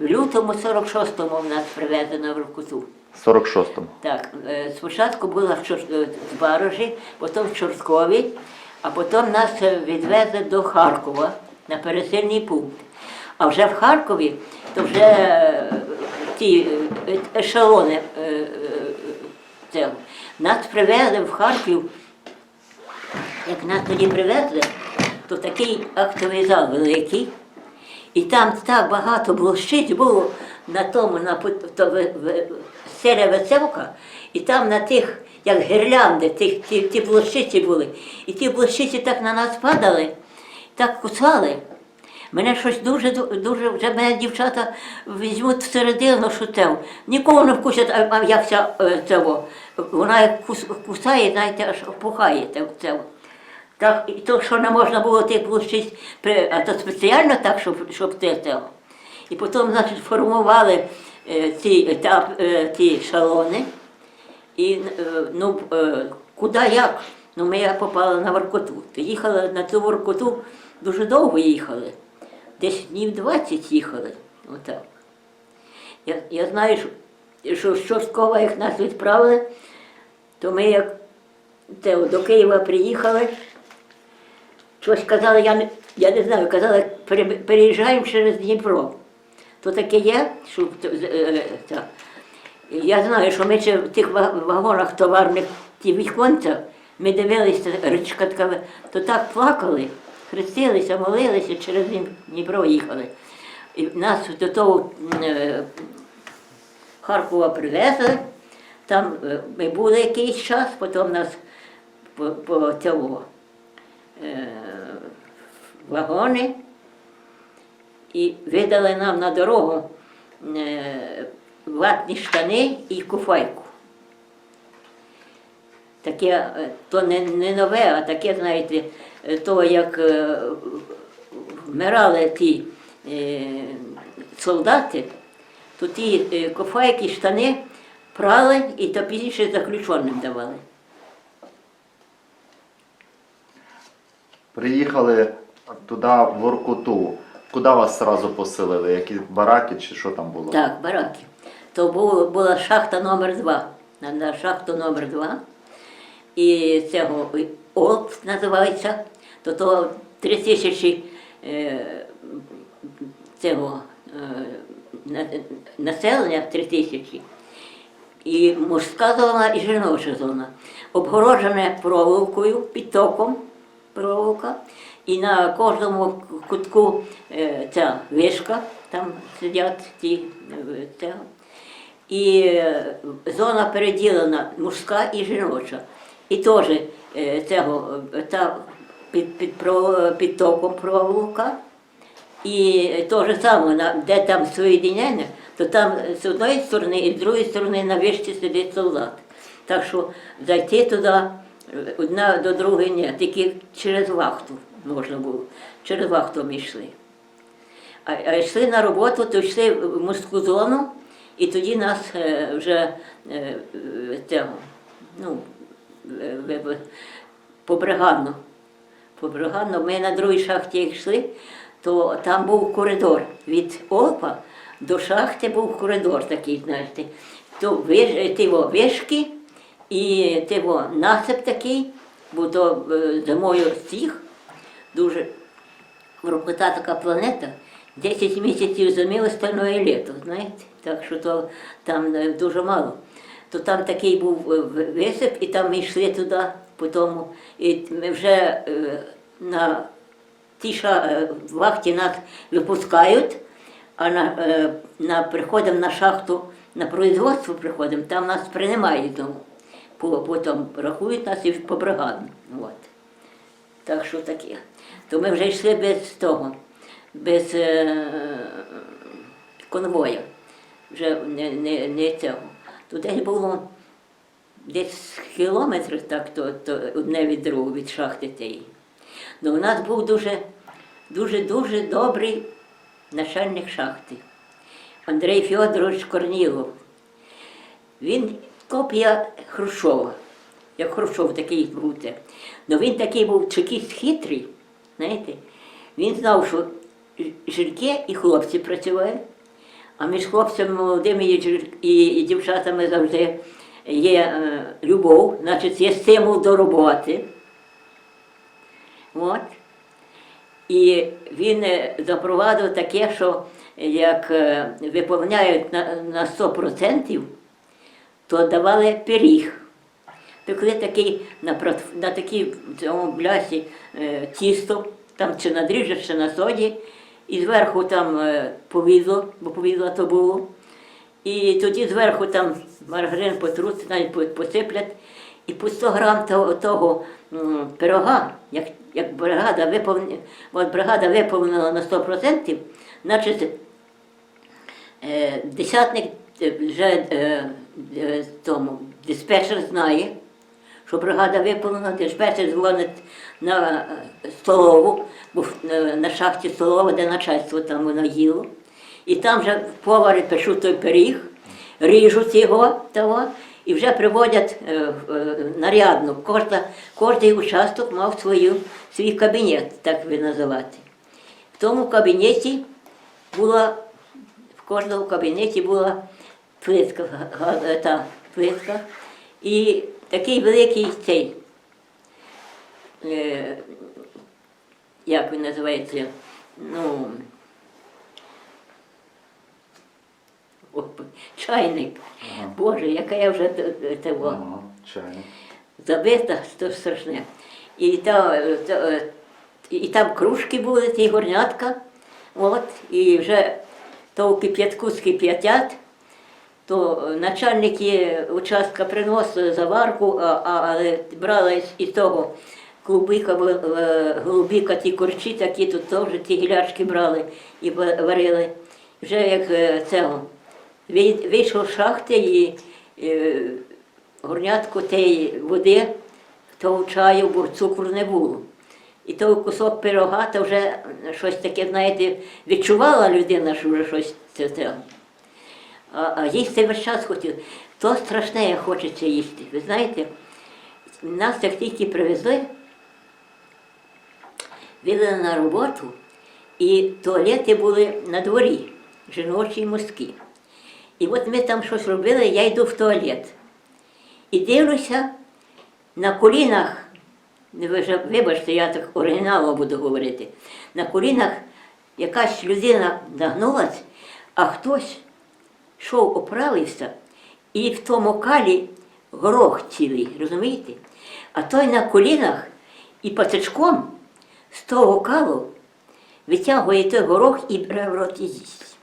В лютому 46-му в нас привезено в Воркуту. 46-му. Так, е, спочатку була в Чор- е, в Барожі, потім в Чорскові, а потім нас е, відвезли до Харкова на пересильний пункт. А вже в Харкові то вже ті ешелони цього. Нас привезли в Харків, як нас тоді привезли, то такий актовий зал великий. І там так багато блощиць було на тому, на то, селя веселка, і там на тих, як гірлянди, тих, ті, ті блощиці були. І ті блощиці так на нас падали, так кусали. Мене щось дуже, дуже, вже мене дівчата візьмуть всередину, що те. Нікого не вкусять, а, як ця, е, цього. Вона як кус, кусає, знаєте, аж опухає це. Так, і то, що не можна було тих блущиць, а то спеціально так, щоб, щоб те. І потім, значить, формували е, ці, та, е, ті шалони. І е, ну, е, куди як? Ну, ми я попала на Воркоту. То їхали на ту Воркоту, дуже довго їхали. Десь днів 20 їхали. Отак. Я, я знаю, що з Чорткова, як нас відправили, то ми як те, до Києва приїхали. Щось казали, я не, я не знаю, казали, переїжджаємо через Дніпро. То таке є, що е, е. Я знаю, що ми ще в тих вагонах товарних ті віконця, ми дивилися річка така, то так плакали, хрестилися, молилися, через Дніпро їхали. І нас до того е, Харкова привезли, там ми були якийсь час, потім нас по, по цього вагони і видали нам на дорогу е, ватні штани і куфайку. Таке, е, то не, не нове, а таке, знаєте, е, то як е, вмирали ті е, солдати, то ті е, куфайки, штани прали і то пізніше заключеним давали. Приїхали туди, в Воркуту. Куди вас одразу поселили? Які бараки чи що там було? Так, бараки. То було, була шахта номер 2 на, шахту номер 2 І цього ОЛП називається. То то 3 тисячі е, цього е, на- населення 3 тисячі. І мужська зона, і жіноча зона. Обгороджене проволокою, підтоком проволока. І на кожному кутку е, ця вишка, там сидять ті е. І е, зона переділена мужська і жіноча. І теж цього та під, під, під током проволока. І те ж саме, де там соєдинення, то там з одної сторони і з другої сторони на вишці сидить солдат. Так що зайти туди одна до другої ні, тільки через вахту можна було. Через вахту ми йшли. А, а йшли на роботу, то йшли в морську зону, і тоді нас е, вже е, цього, ну, е, побригадно. Побригадно. Ми на другій шахті йшли, то там був коридор. Від Олпа до шахти був коридор такий, знаєте. То виш, вишки і тиво насип такий, бо то е, зимою стіг, дуже Воркута така планета, 10 місяців зими, остальное літо, знаєте. Так що то там е, дуже мало. То там такий був е, висип, і там ми йшли туди по тому. І ми вже на тій ша, вахті нас випускають, а на, на, приходимо на шахту, на производство приходимо, там нас приймають дому. По- Потім рахують нас і по бригадам. От. Так що таке. То ми вже йшли без того, без е, конвоя. Вже не, не, не цього. То десь було десь кілометр так, то, то одне від другого, від шахти тієї. Ну, у нас був дуже, дуже, дуже добрий начальник шахти. Андрій Фьодорович Корнілов. Він копія Хрущова. Як Хрущов такий був. Ну він такий був чекіст хитрий, знаєте. Він знав, що жінки і хлопці працюють, А між хлопцями молодими і, дівчатами завжди є е, любов, значить є стимул до роботи. От. І він е, запровадив таке, що як е, виповняють на 100%, то давали пиріг. Пекли такий на, на такій цьому блясі е, тісто, там чи на дріжджах, чи на соді, і зверху там е, повідло, бо повідло то було. І тоді зверху там маргарин потруть, навіть посиплять. І по 100 грам того, того пирога, як, як бригада виповнила, от бригада виповнила на 100%, значить е, десятник е, вже е, тому диспетчер знає, що бригада виповнена, диспетчер дзвонить на е, столову, е, на шахті столова, де начальство там воно їло. І там вже повари печуть той пиріг, ріжуть його того, і вже приводять е, е. Кожна, кожний участок мав свою, свій кабінет, так ви називати. В тому кабінеті була, в кожному кабінеті була плитка, та плитка, і такий великий цей, е, як він називається, ну, о, чайник. Боже, яка я вже того Ага, чайник. забита, то страшне. І, та, та, е, і там кружки були, ті горнятка, от, і вже то кип'ятку скип'ятять, то е, начальники участка приносили заварку, а, але брали із, із того клубика, в- голубіка, ті корчі такі, то теж ті гілячки брали і варили. Вже як е, цього, вийшов з шахти і е, горнятку тієї води, того чаю, бо цукру не було. І той кусок пирога, то вже щось таке, знаєте, відчувала людина, що вже щось це. А, а їсти весь час хотів. То страшне, хочеться їсти. Ви знаєте, нас як тільки привезли, вивели на роботу, і туалети були на дворі, жіночі мужські. І от ми там щось робили, я йду в туалет. І дивлюся на колінах, вибачте, я так оригіналом буду говорити, на колінах якась людина нагнулась, а хтось йшов, опралися, і в тому калі горох цілий, розумієте? А той на колінах і патичком з того калу витягує той горох і бере в рот і їсть.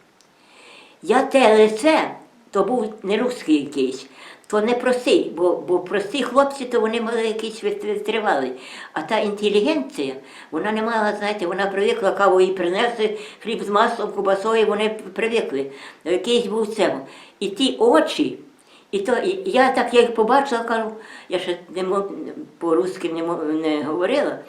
Я те лице, то був не русський якийсь, то не простий, бо, бо прості хлопці, то вони мали якісь витривали. А та інтелігенція, вона не мала, знаєте, вона привикла каву їй принесли, хліб з маслом, кубасою, вони привикли. Якийсь був цього. І ті очі, і то і я так як побачила, кажу, я ще не по-русски не, не говорила.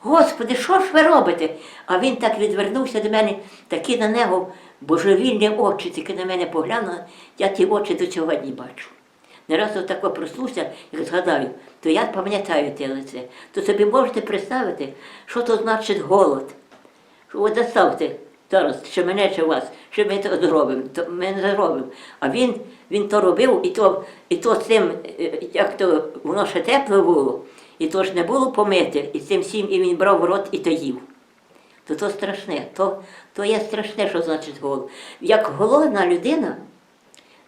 Господи, що ж ви робите? А він так відвернувся до мене, такі на нього божевільні очі, тільки на мене поглянули, я ті очі до сьогодні бачу. Не раз отако проснувся, як згадаю, то я пам'ятаю те лице. То собі можете представити, що то значить голод. Що от заставте зараз, чи мене, чи вас, що ми то зробимо, то ми не зробимо. А він, він то робив, і то, і то цим, е, як то воно ще тепле було, і то ж не було помити, і цим всім і він брав в рот і то їв. То то страшне, то, то є страшне, що значить голод. Як голодна людина,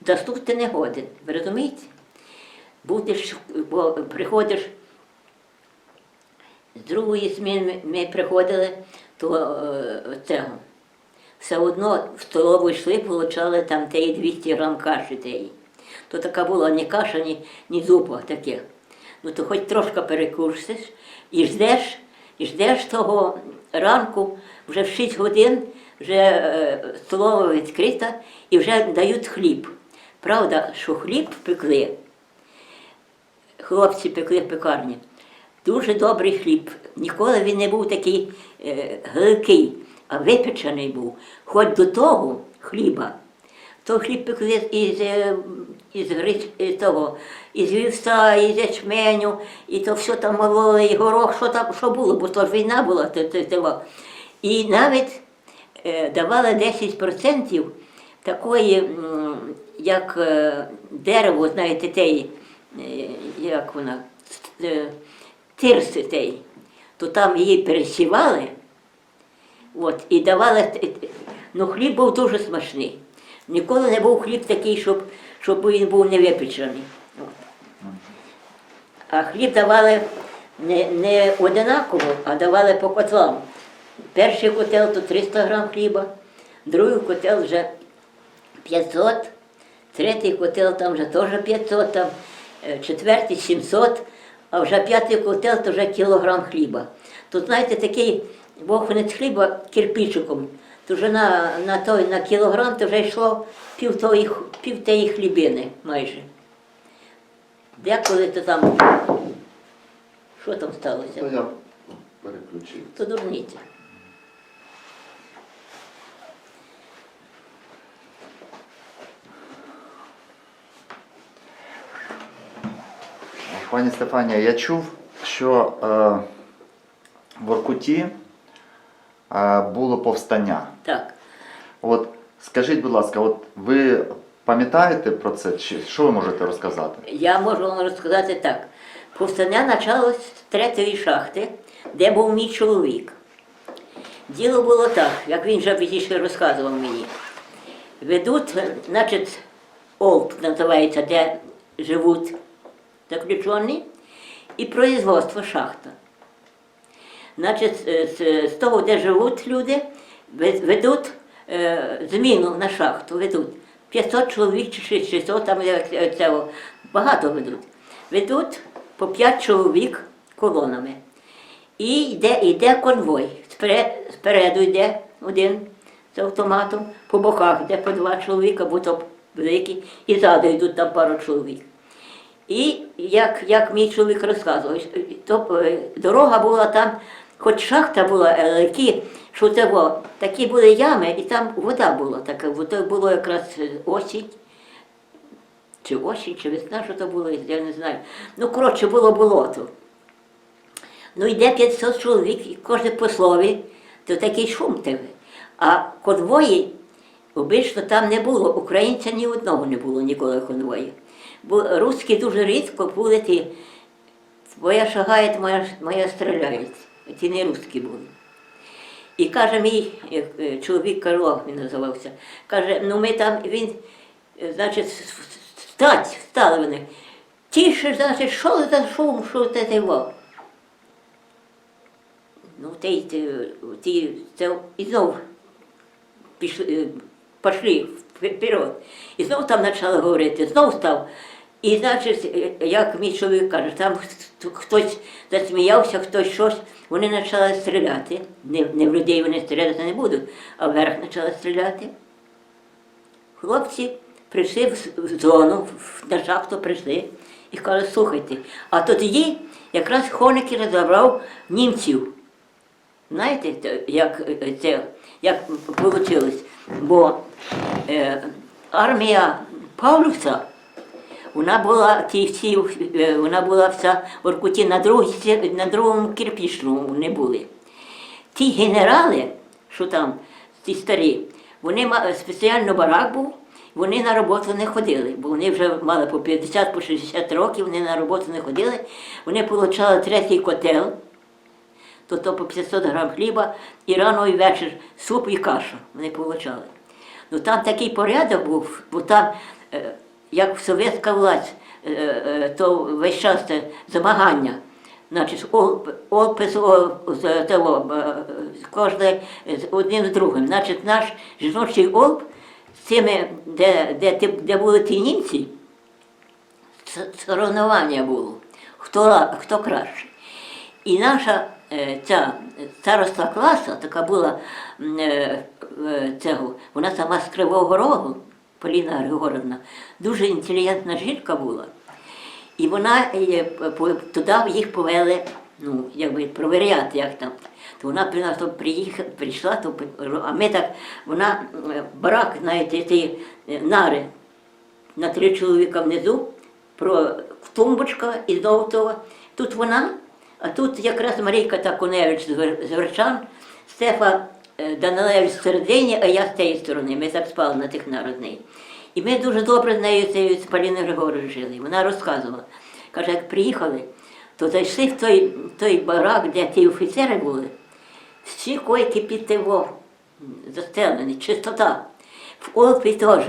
заснути не годен. Ви розумієте? Будеш, бо приходиш з другої зміни ми, приходили, то е, цього. Все одно в столову йшли, получали там теї 200 грам каші теї. То така була ні каша, ні, ні зупа таке. Ну то хоч трошки перекурсиш і ждеш, і ждеш того ранку, вже в 6 годин, вже е, столова відкрита і вже дають хліб. Правда, що хліб пекли, хлопці пекли в пекарні. Дуже добрий хліб. Ніколи він не був такий е, гликий, а випечений був. Хоч до того хліба. То хліб пекли із, е, із, із того, із вівса, із ячменю, і то все там мололи, і горох, що там що було, бо то ж війна була. І навіть е, давали 10% такої, як е, дерево, знаєте, теї, е, як вона, е, тирси теї, то там її пересівали, от, і давали, ну хліб був дуже смачний. Ніколи не був хліб такий, щоб, щоб він був не випечений. От. А хліб давали не, не одинаково, а давали по котлам. Перший котел то 300 грам хліба, другий котел вже 500, третій котел там вже теж 500, там, е, четвертий 700, а вже п'ятий котел то вже кілограм хліба. Тут, знаєте, такий боханець хліба кирпичиком, то вже на, на, той, на кілограм то вже йшло пів, тої, пів тієї хлібини майже. Деколи то там, що там сталося? То я переключив. То дурниця. Пані Стефанія, я чув, що е, в Оркуті е, було повстання. От скажіть, будь ласка, от ви пам'ятаєте про це? Чи що ви можете розказати? Я можу вам розказати так. Повстання почалось з третьої шахти, де був мій чоловік. Діло було так, як він вже пізніше розказував мені. Ведуть, значить, Олп називається, де живуть заключені, і производство шахта. Значить, з, того, де живуть люди, ведуть зміну на шахту, ведуть. 500 чоловік чи 600, там цього, багато ведуть. Ведуть по 5 чоловік колонами. І йде, йде конвой. Спереду йде один з автоматом, по боках йде по два чоловіка, бо то великі, і ззаду йдуть там пару чоловік. І як, як мій чоловік розказував, то е, дорога була там, хоч шахта була, але які, що це такі були ями, і там вода була така, то було якраз е, осінь, чи осінь, чи весна, що то було, я не знаю. Ну, коротше, було болото. Ну, йде 500 чоловік, і кожен по слові, то такий шум тебе. А конвої обично там не було. Українця ні одного не було ніколи конвої. Бо русські дуже рідко були ті. Твоя шагає, моя, моя стріляють. Ті не русські були. І каже мій е, е, чоловік Карло, він називався, каже, ну ми там, він, е, значить, встать, встали вони. Тише, значить, що за шум, що це його? Ну, те, ті, це, і знов пішли, пішли вперед. І знов там почали говорити, знов став. І значить, як мій чоловік каже, там хтось засміявся, хтось щось, вони почали стріляти. Не, не в людей вони стріляти не будуть, а вверх почали стріляти. Хлопці прийшли в зону, на шахту прийшли і кажуть, слухайте, а то тоді якраз Хоник розібрав німців. Знаєте, як це як вийшло? Бо е, армія Павлюса, вона була е, вона була вся в Оркуті на, другій, на другому кирпічному вони були. Ті генерали, що там, ті старі, вони ма- спеціально барак був, вони на роботу не ходили, бо вони вже мали по 50 по 60 років, вони на роботу не ходили. Вони отримали третій котел, то то по 500 грам хліба і рано і вечір суп і кашу вони получали. Ну там такий порядок був, бо там, е, як совєтська власть, е, е, то весь час це змагання. Значить, опис того, е, кожне одним з другим. Значить, наш жіночий олп цими, де, де, де були ті німці, соревнування було, хто, хто краще. І наша ця староста класа, така була цього, вона сама з Кривого Рогу, Поліна Григорівна, дуже інтелігентна жінка була. І вона е, туди їх повели, ну, якби провіряти, як там. То вона то приїхала, прийшла, то, а ми так, вона е, барак, знаєте, ті е, нари на три чоловіка внизу, про тумбочка і знову того. Тут вона, а тут якраз Марійка Такуневич з з Верчан, Стефа е, Данилевич в середині, а я з тієї сторони. Ми так спали на тих народних. І ми дуже добре з нею з Поліною Григоровою жили. Вона розказувала. Каже, як приїхали, то зайшли в той, той барак, де ті офіцери були, всі койки під тиво застелені, чистота. В Олпі теж.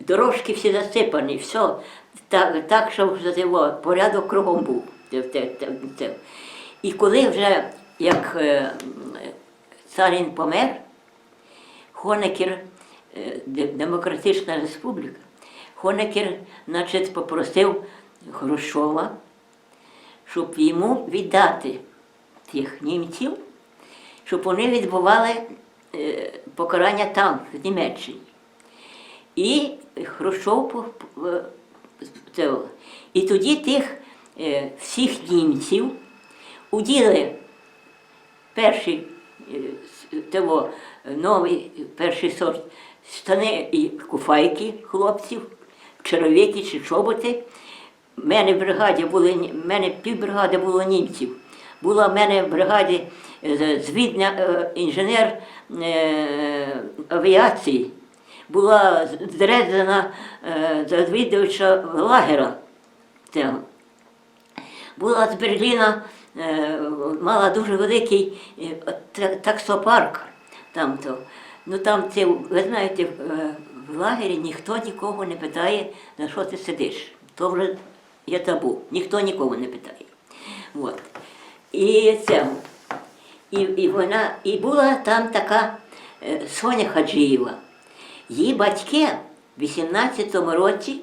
Дорожки всі засипані, все. Так, так що вже тиво, порядок кругом був. І коли вже як е, Царін помер, Хонекер, е, Демократична Республіка, Хонекер, значить, попросив Хрущова, щоб йому віддати тих німців, щоб вони відбували е, покарання там, в Німеччині. І Хрущов по- і тоді тих е, всіх німців уділи перший е, с- того, е, новий е, перший сорт штани і куфайки хлопців, черевики чи чоботи. У мене бригаді були мене півбригади було німців. Була в мене в бригаді е, звідня е, інженер е, авіації. Була з- Дрездена е, завідувача лагера. була з Берліна, е, мала дуже великий е, таксопарк. Там. Ну, там це, ви знаєте, е, в лагері ніхто нікого не питає, на що ти сидиш. То вже є табу. Ніхто нікого не питає. От. І це. І, і вона, і була там така е, Соня Хаджієва. Її батьки в 18-му році,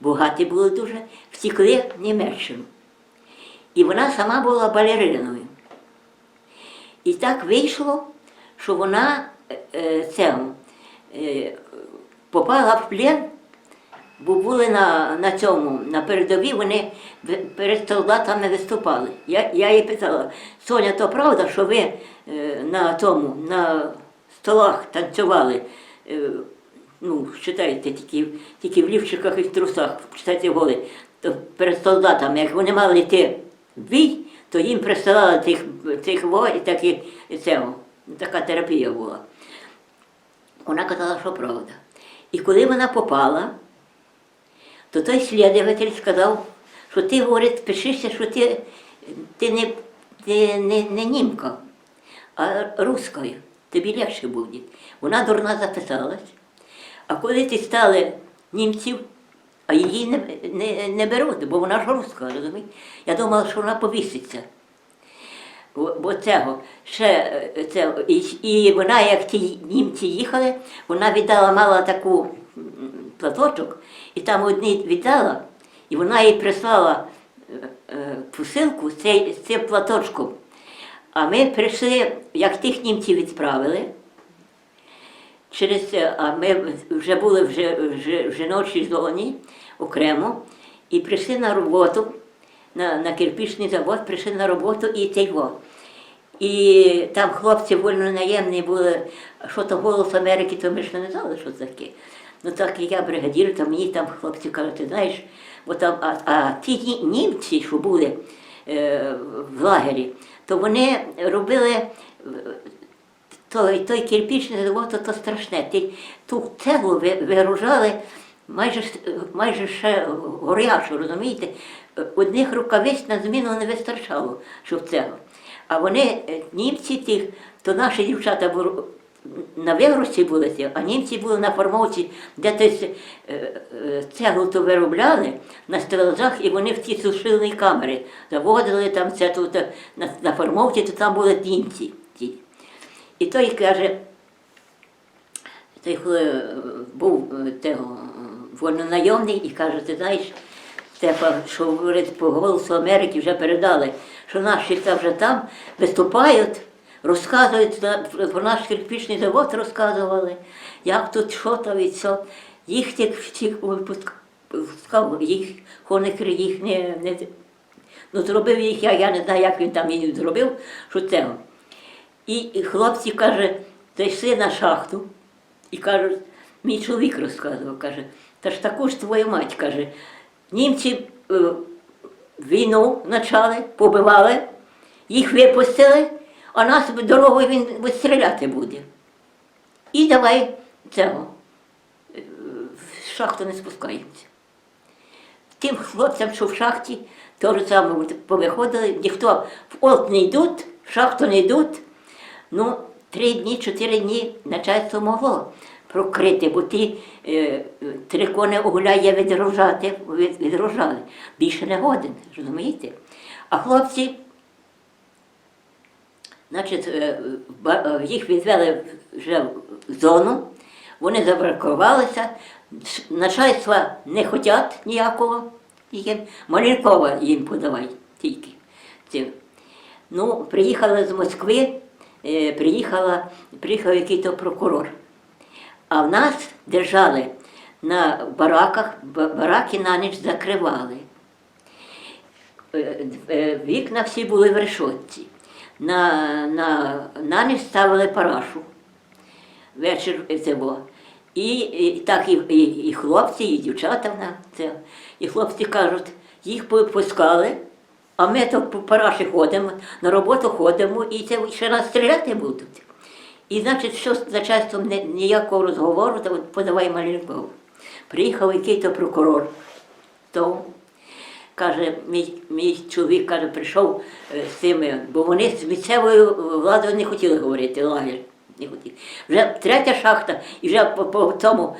багаті були дуже, втекли в Німеччину. І вона сама була балериною. І так вийшло, що вона е, е, це, е, попала в плен, бо були на, на цьому, на передовій, вони перед солдатами виступали. Я, я їй питала, Соня, то правда, що ви на тому, на столах танцювали? Ну, читайте, тільки, тільки в лівчиках і в трусах, читайте голи, то перед солдатами, як вони мали йти бій, то їм присилали тих, тих во і такі, це, така терапія була. Вона казала, що правда. І коли вона попала, то той слідователь сказав, що ти, говорить, пишешся, що ти, ти, не, ти не, не німка, а рускою. Тобі легше буде. Вона дурна записалась. А коли ти стали німців, а її не, не, не беруть, бо вона ж руска, розумієте? Я думала, що вона повіситься. Бо, цього ще е, це, і, і вона, як ті німці їхали, вона віддала мала таку платочок, і там одні віддала, і вона їй прислала е, е, посилку з цим платочком. А ми прийшли, як тих німців відправили, через це, а ми вже були в жіночій зоні окремо, і прийшли на роботу, на, на кирпічний завод, прийшли на роботу і тейво. І там хлопці вольнонаємні були, що то голос Америки, то ми ж не знали, що це таке. Ну так як я бригадір, то мені там хлопці кажуть, ти знаєш, бо там, а, а ті німці, що були е, в лагері, то вони робили той, той кирпічний завод, то, то страшне. Ту цеглу вигружали майже, майже ще горячу, розумієте? Одних рукавиць на зміну не вистачало, щоб цеглу. А вони, е, німці тих, то наші дівчата були на вигрузці були, а німці були на формовці, де тось, е, е, цеглу то виробляли на стелажах, і вони в ті сушильні камери заводили там це тут на, на формовці, то там були німці. І той каже, той е, був е, того, е, вольнонайомний і каже, ти знаєш, Стефан, що говорить по голосу Америки вже передали, що наші вже там виступають, розказують про наш кирпічний завод розказували, як тут що там і все. Їх тих всіх випускав, їх хоникри їх не, не ну, зробив їх, я, я не знаю, як він там її зробив, що це. І, хлопці, каже, зайшли на шахту і кажуть, мій чоловік розказував, каже, та ж таку ж твою мать, каже, німці е, війну почали, побивали, їх випустили, а нас дорогою він стріляти буде. І давай цього е, в шахту не спускаємося. Тим хлопцям, що в шахті, теж саме повиходили, ніхто в олд не йдуть, в шахту не йдуть. Ну, три дні, чотири дні начальство могло прокрити, бо ті е, три кони угуляє відрожати, від- відрожали. Більше не годин, розумієте? А хлопці, значить, е, е, їх відвели вже в зону, вони забракувалися, начальства не хочуть ніякого, Малінкова їм подавай тільки. Ну, приїхали з Москви, приїхала, приїхав якийсь прокурор. А в нас держали на бараках, бараки на ніч закривали. Е, е, Вікна всі були в решетці. На, на, на ніч ставили парашу. Вечір це було. І, і так і, і, і хлопці, і дівчата це. І хлопці кажуть, їх попускали, а ми то по параші ходимо, на роботу ходимо, і це ще нас стріляти будуть. І значить, що з начальством ніякого розговору, то от подавай Малінкову. Приїхав який-то прокурор. То каже, мій, мій чоловік каже, прийшов е, з цими, бо вони з місцевою владою не хотіли говорити, лагерь не хотів. Вже третя шахта, і вже по, по тому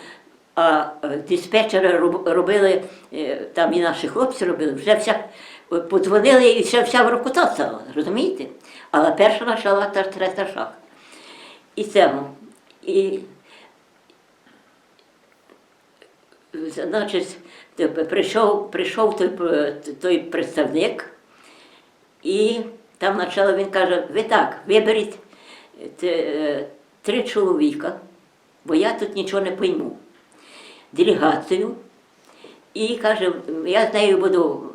а, е, диспетчери робили, е, там і наші хлопці робили, вже вся подзвонили і ще вся в рокота стала, розумієте? Але перша почала та третя шахта. І цього. І значить, прийшов, прийшов той, той представник, і там почало він каже, ви так, виберіть е, три чоловіка, бо я тут нічого не пойму. Делегацію. І каже, я з нею буду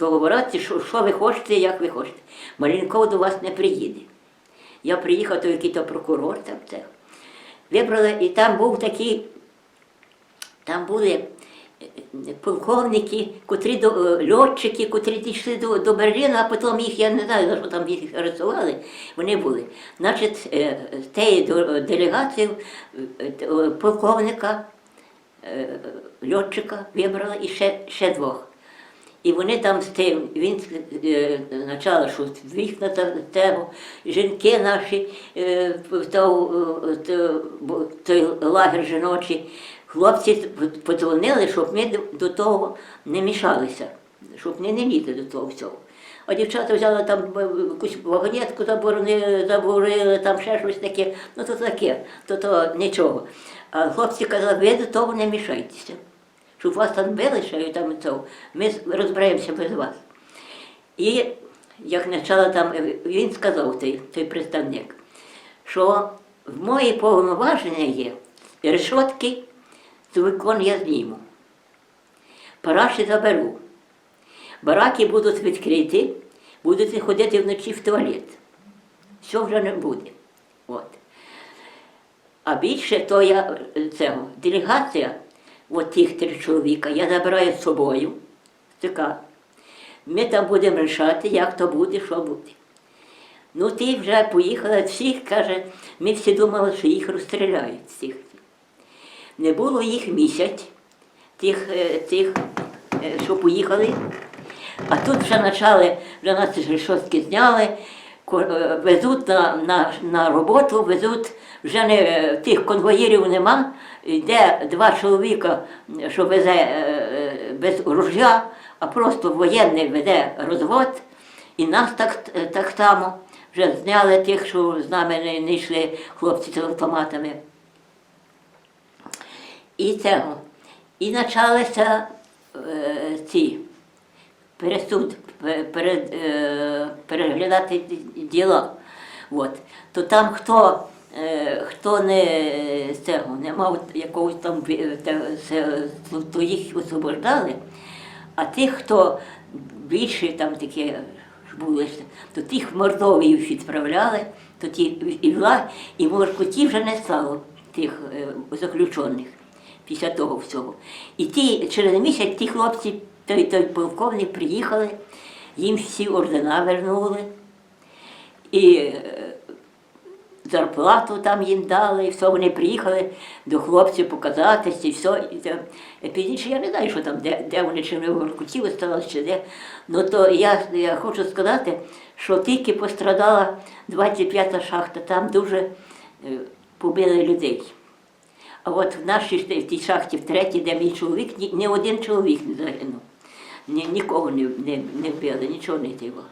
договоратися, що, що ви хочете, як ви хочете. Малінков до вас не приїде. Я приїхав, то який то прокурор там це. Вибрали, і там був такий, там були е, полковники, котрі до, е, льотчики, котрі дійшли до, до Берліна, а потім їх, я не знаю, за що там їх арестували, вони були. Значить, е, тієї делегації полковника, льотчика вибрали і ще, ще двох. І вони там з тим, він е, почала, що вікна тему, жінки наші, е, в е, той лагер жіночий, хлопці подзвонили, щоб ми до- того не мішалися, щоб не, не лізли до того всього. А дівчата взяли там е, якусь вагонетку заборонили, заборили, там ще щось таке, ну то таке, то то нічого. А хлопці казали, ви до того не мішайтеся щоб вас там били ще і там цього. Ми розберемося без вас. І як почала там, е, він сказав, той, той представник, що в мої повноваження є решотки, з вікон я зніму. Параші заберу. Бараки будуть відкриті, будете ходити вночі в туалет. Все вже не буде. От. А більше то я е, цього, делегація, от тих три чоловіка, я забираю з собою. Така. Ми там будемо рішати, як то буде, що буде. Ну, ті вже поїхали, всіх, каже, ми всі думали, що їх розстріляють всіх. Не було їх місяць, тих, е, тих е, що поїхали. А тут вже почали, вже нас решетки зняли, везуть на, на, на роботу, везуть, вже не, тих конвоїрів нема, йде два чоловіка, що везе е, е, без ружя, а просто воєнний веде розвод. І нас так, так само вже зняли тих, що з нами не, не йшли хлопці з автоматами. І цього. І почалися е, ці пересуд, переглядати ді- діла. От. То там хто, е, хто не, цього, не мав якогось там се- то- їх освобождали, а тих, хто більше там такі були, то тих в Мордовію відправляли, то ті і вла, і в Воркуті вже не стало тих е, заключених після того всього. І ті, через місяць ті хлопці, той, той полковник приїхали, їм всі ордена вернули. І е, зарплату там їм дали, і все, вони приїхали до хлопців показатись і все. І і пізніше я не знаю, що там, де, де вони чи вони в Воркуті осталось, чи де. Ну то я, я хочу сказати, що тільки пострадала 25-та шахта, там дуже е, побили людей. А от в нашій в тій шахті, в третій, де мій чоловік, ні, ні один чоловік не загинув. Ні, нікого не, не, не вбили, нічого не було.